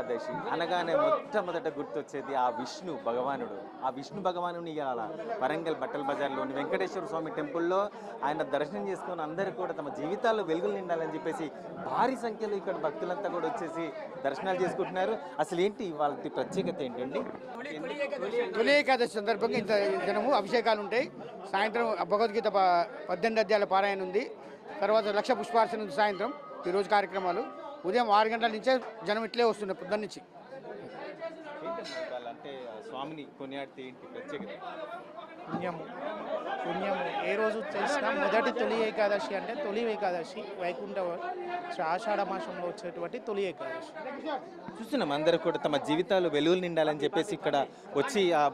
ఏకాదశి అనగానే మొట్టమొదట గుర్తొచ్చేది ఆ విష్ణు భగవానుడు. ఆ విష్ణు భగవానుని ఇవాళ వరంగల్ బట్టల బజార్లోని వెంకటేశ్వర స్వామి టెంపుల్లో ఆయన దర్శనం చేసుకుని అందరూ కూడా తమ జీవితాల్లో వెలుగులు నిండాలని చెప్పేసి భారీ సంఖ్యలో ఇక్కడ భక్తులంతా కూడా వచ్చేసి దర్శనాలు చేసుకుంటున్నారు. అసలు ఏంటి వాళ్ళ ప్రత్యేకత ఏంటండి? తొలి ఏకాదశి సందర్భంగా ఇంత జనము అభిషేకాలు ఉంటాయి. సాయంత్రం భగవద్గీత పద్దెనిమిది అధ్యాయుల పారాయణ ఉంది. తర్వాత లక్ష పుష్పార్చన ఉంది సాయంత్రం. ఈరోజు కార్యక్రమాలు. ఉదయం ఆరు గంటల నుంచే జనం ఇట్లే వస్తున్నారు పొద్దున్న నుంచి. అంటే స్వామిని కొనియాడితే ఏంటి ప్రత్యేకత? పుణ్యము. పుణ్యము. ఏ రోజు చేసినా మొదటి తొలి ఏకాదశి అంటే తొలి ఏకాదశి వైకుంఠ శ్రీ ఆషాఢ మాసంలో వచ్చేటువంటి తొలి ఏకాదశి. చూస్తున్నాం అందరూ కూడా తమ జీవితాలు వెలుగులు నిండాలని చెప్పేసి ఇక్కడ వచ్చి ఆ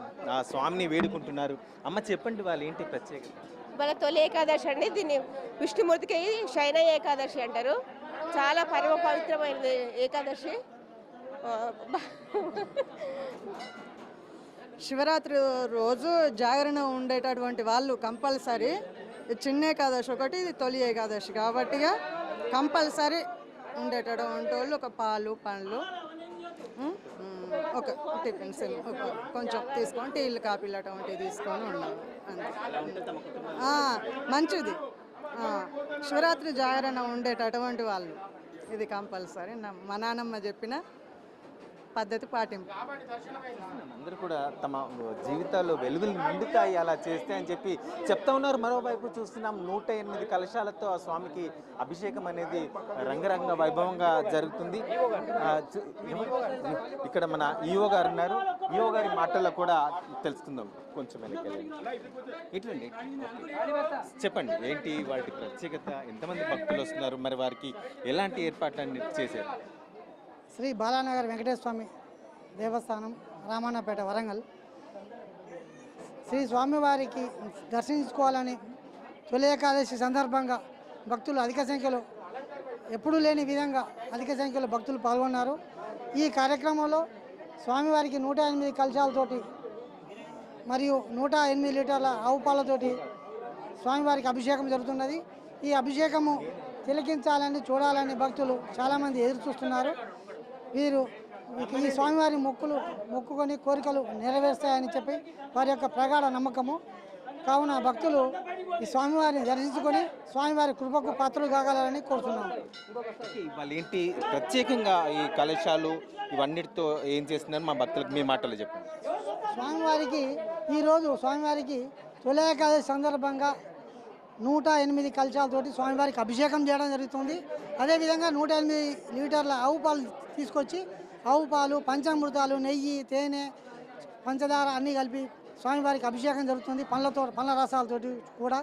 స్వామిని వేడుకుంటున్నారు. అమ్మ చెప్పండి వాళ్ళు ఏంటి ప్రత్యేకత? మన తొలి ఏకాదశి అండి. దీన్ని విష్ణుమూర్తికి శయన ఏకాదశి అంటారు. చాలా పరమ పవిత్రమైనది ఏకాదశి. శివరాత్రి రోజు జాగరణ ఉండేటటువంటి వాళ్ళు కంపల్సరీ చిన్న ఏకాదశి ఒకటి ఇది తొలి ఏకాదశి కాబట్టిగా కంపల్సరీ ఉండేటటువంటి వాళ్ళు ఒక పాలు పండ్లు ఒక టిఫిన్స్ ఒక కొంచెం తీసుకొని టీలు కాపీలు అటువంటివి తీసుకొని ఉండాలి మంచిది. శివరాత్రి జాగరణ ఉండేటటువంటి వాళ్ళు. ఇది కంపల్సరీ. నా- మా నాన్నమ్మ చెప్పిన పద్ధతి పాటింపు అందరూ కూడా తమ జీవితాల్లో వెలుగులు నిండుతాయి అలా చేస్తే అని చెప్పి చెప్తా ఉన్నారు. మరోవైపు చూస్తున్నాం నూట ఎనిమిది కలశాలతో ఆ స్వామికి అభిషేకం అనేది రంగరంగ వైభవంగా జరుగుతుంది. ఇక్కడ మన ఈఓ గారు ఉన్నారు. ఈఓ గారి మాటల్లో కూడా తెలుసుకుందాం. కొంచెం వెనకెళ్ళండి ఇట్లండి. చెప్పండి ఏంటి వాటి ప్రత్యేకత? ఎంతమంది భక్తులు వస్తున్నారు? మరి వారికి ఎలాంటి ఏర్పాట్లన్నీ చేశారు? శ్రీ బాలానగర్ వెంకటేశ్వర స్వామి దేవస్థానం రామాన్నపేట వరంగల్. శ్రీ స్వామివారికి దర్శించుకోవాలని తొలి ఏకాదశి సందర్భంగా భక్తులు అధిక సంఖ్యలో ఎప్పుడూ లేని విధంగా అధిక సంఖ్యలో భక్తులు పాల్గొన్నారు. ఈ కార్యక్రమంలో స్వామివారికి నూట ఎనిమిది కలశాలతోటి మరియు నూట ఎనిమిది లీటర్ల ఆవు పాలతోటి స్వామివారికి అభిషేకం జరుగుతున్నది. ఈ అభిషేకము తిలకించాలని చూడాలని భక్తులు చాలామంది ఎదురు చూస్తున్నారు వీరు ఈ స్వామివారి మొక్కులు మొక్కుకొని కోరికలు నెరవేరుస్తాయని చెప్పి వారి యొక్క ప్రగాఢ నమ్మకము. కావున భక్తులు ఈ స్వామివారిని దర్శించుకొని స్వామివారి కృపకు పాత్రలు కాగలరని కోరుతున్నాము వాళ్ళు ఏంటి ప్రత్యేకంగా ఈ కలశాలు ఇవన్నిటితో ఏం చేస్తున్నారు? మా భక్తులకు మీ మాటలు చెప్పండి. స్వామివారికి ఈరోజు స్వామివారికి తొలి ఏకాదశి సందర్భంగా నూట ఎనిమిది కలశాలతోటి స్వామివారికి అభిషేకం చేయడం జరుగుతుంది. అదేవిధంగా నూట ఎనిమిది లీటర్ల ఆవు పాలు తీసుకొచ్చి ఆవు పాలు పంచామృతాలు నెయ్యి తేనె పంచదార అన్నీ కలిపి స్వామివారికి అభిషేకం జరుగుతుంది. పండ్లతో పండ్ల రసాలతోటి కూడా.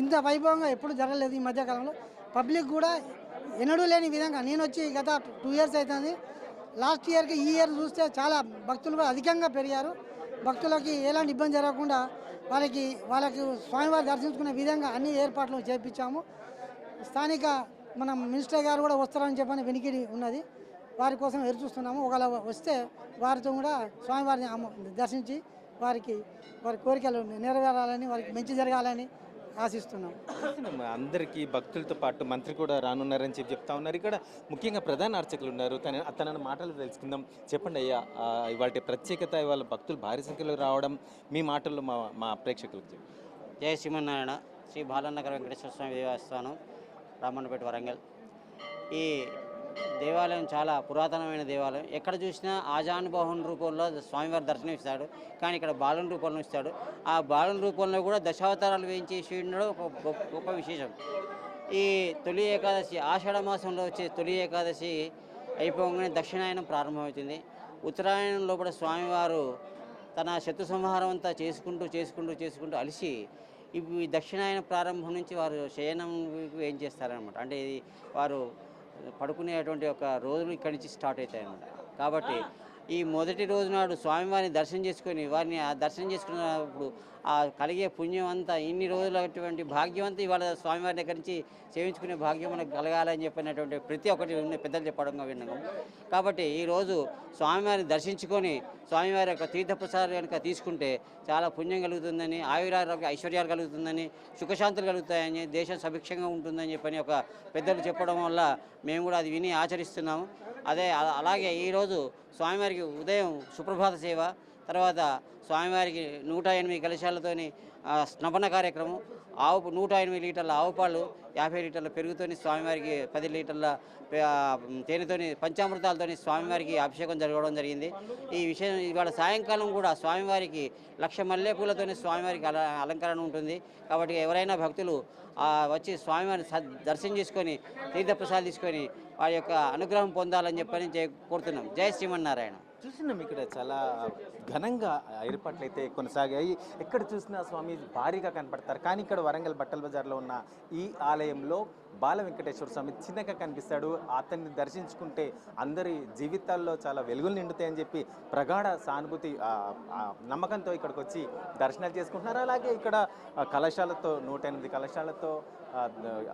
ఇంత వైభవంగా ఎప్పుడు జరగలేదు ఈ మధ్యకాలంలో. పబ్లిక్ కూడా ఎన్నడూ లేని విధంగా నేను వచ్చి గత టూ ఇయర్స్ అవుతుంది. లాస్ట్ ఇయర్కి ఈ ఇయర్ చూస్తే చాలా భక్తులు కూడా అధికంగా పెరిగారు. భక్తులకి ఎలాంటి ఇబ్బంది జరగకుండా వాళ్ళకి వాళ్ళకి స్వామివారి దర్శించుకునే విధంగా అన్ని ఏర్పాట్లు చేపించాము. స్థానిక మన మినిస్టర్ గారు కూడా వస్తారని చెప్పని వెనికిడి ఉన్నది. వారి కోసం ఎదురు చూస్తున్నాము. ఒకవేళ వస్తే వారితో కూడా స్వామివారిని దర్శించి వారికి వారి కోరికలు నెరవేరాలని వారికి మంచి జరగాలని ఆశిస్తున్నాం. అందరికీ భక్తులతో పాటు మంత్రి కూడా రానున్నారని చెప్పి చెప్తా ఉన్నారు. ఇక్కడ ముఖ్యంగా ప్రధాన అర్చకులు ఉన్నారు. తన తన మాటలు తెలుసుకుందాం. చెప్పండి అయ్యా ఆ, ఇవాళ ప్రత్యేకత ఇవాళ భక్తులు భారీ సంఖ్యలో రావడం మీ మాటల్లో మా మా ప్రేక్షకులకు చెప్పండి జయ శ్రీమన్నారాయణ. శ్రీ బాలనగర వెంకటేశ్వర స్వామి దేవస్థానం రామన్నపేట వరంగల్. ఈ దేవాలయం చాలా పురాతనమైన దేవాలయం. ఎక్కడ చూసినా ఆజానుబాహుని రూపంలో స్వామివారి దర్శనం ఇస్తాడు. కానీ ఇక్కడ బాలుని రూపంలో ఇస్తాడు. ఆ బాలుని రూపంలో కూడా దశావతారాలు వేయించేసి ఉండడం ఒక గొప్ప గొప్ప విశేషం. ఈ తొలి ఏకాదశి ఆషాఢ మాసంలో వచ్చే తొలి ఏకాదశి అయిపోగానే దక్షిణాయనం ప్రారంభమవుతుంది. ఉత్తరాయణం లోపల స్వామివారు తన శత్రు సంహారం అంతా చేసుకుంటూ చేసుకుంటూ చేసుకుంటూ అలిసి ఇవి దక్షిణాయన ప్రారంభం నుంచి వారు శయనం ఏం చేస్తారనమాట అంటే ఇది వారు పడుకునేటువంటి ఒక రోజులు ఇక్కడి నుంచి స్టార్ట్ అవుతాయి అన్నమాట కాబట్టి ఈ మొదటి రోజు నాడు స్వామివారిని దర్శనం చేసుకొని వారిని ఆ దర్శనం చేసుకున్నప్పుడు ఆ కలిగే పుణ్యం అంతా ఇన్ని రోజులు అటువంటి భాగ్యం అంతా ఇవాళ స్వామివారి దగ్గర నుంచి సేవించుకునే భాగ్యం మనకు కలగాలని చెప్పినటువంటి ప్రతి ఒక్కటి పెద్దలు చెప్పడంగా విన్నాము. కాబట్టి ఈరోజు స్వామివారిని దర్శించుకొని స్వామివారి యొక్క తీర్థప్రసాదం కనుక తీసుకుంటే చాలా పుణ్యం కలుగుతుందని ఆయురారోగ్య ఐశ్వర్యాలు కలుగుతుందని సుఖశాంతులు కలుగుతాయని దేశం సభిక్షంగా ఉంటుందని చెప్పని ఒక పెద్దలు చెప్పడం వల్ల మేము కూడా అది విని ఆచరిస్తున్నాము. అదే అలాగే ఈరోజు స్వామివారికి ఉదయం సుప్రభాత సేవ తర్వాత స్వామివారికి నూట ఎనిమిది కలశాలతోని స్నపన కార్యక్రమం. ఆవు నూట ఎనిమిది లీటర్ల ఆవు పాలు యాభై లీటర్ల పెరుగుతోని స్వామివారికి పది లీటర్ల తేనెతోని పంచామృతాలతోని స్వామివారికి అభిషేకం జరగడం జరిగింది. ఈ విషయం ఇవాళ సాయంకాలం కూడా స్వామివారికి లక్ష మల్లెపూలతోని స్వామివారికి అల అలంకరణ ఉంటుంది. కాబట్టి ఎవరైనా భక్తులు వచ్చి స్వామివారిని సద్- దర్శనం చేసుకొని తీర్థప్రసాదం తీసుకొని వారి యొక్క అనుగ్రహం పొందాలని చెప్పని చే- కోరుతున్నాం. జయ శ్రీమన్నారాయణ. చూసినాం ఇక్కడ చాలా ఘనంగా ఏర్పాట్లు అయితే కొనసాగాయి. ఎక్కడ చూసినా స్వామి భారీగా కనపడతారు. కానీ ఇక్కడ వరంగల్ బట్టల బజార్లో ఉన్న ఈ ఆలయంలో బాల వెంకటేశ్వర స్వామి చిన్నగా కనిపిస్తాడు. అతన్ని దర్శించుకుంటే అందరి జీవితాల్లో చాలా వెలుగులు నిండుతాయని చెప్పి ప్రగాఢ సానుభూతి నమ్మకంతో ఇక్కడికి వచ్చి దర్శనాలు చేసుకుంటున్నారు. అలాగే ఇక్కడ కళాశాలతో నూట ఎనిమిది కళాశాలతో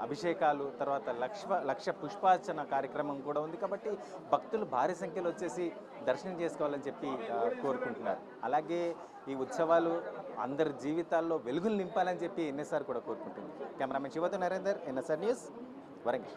అభిషేకాలు తర్వాత లక్ష లక్ష పుష్పార్చన కార్యక్రమం కూడా ఉంది. కాబట్టి భక్తులు భారీ సంఖ్యలో వచ్చేసి దర్శనం చేసుకోవాలని చెప్పి కోరుకుంటున్నారు. అలాగే ఈ ఉత్సవాలు అందరి జీవితాల్లో వెలుగులు నింపాలని చెప్పి ఎన్ఎస్ఆర్ కూడా కోరుకుంటుంది. కెమెరామెన్ శివతో నరేందర్ ఎన్ఎస్ఆర్ న్యూస్ వరంగల్.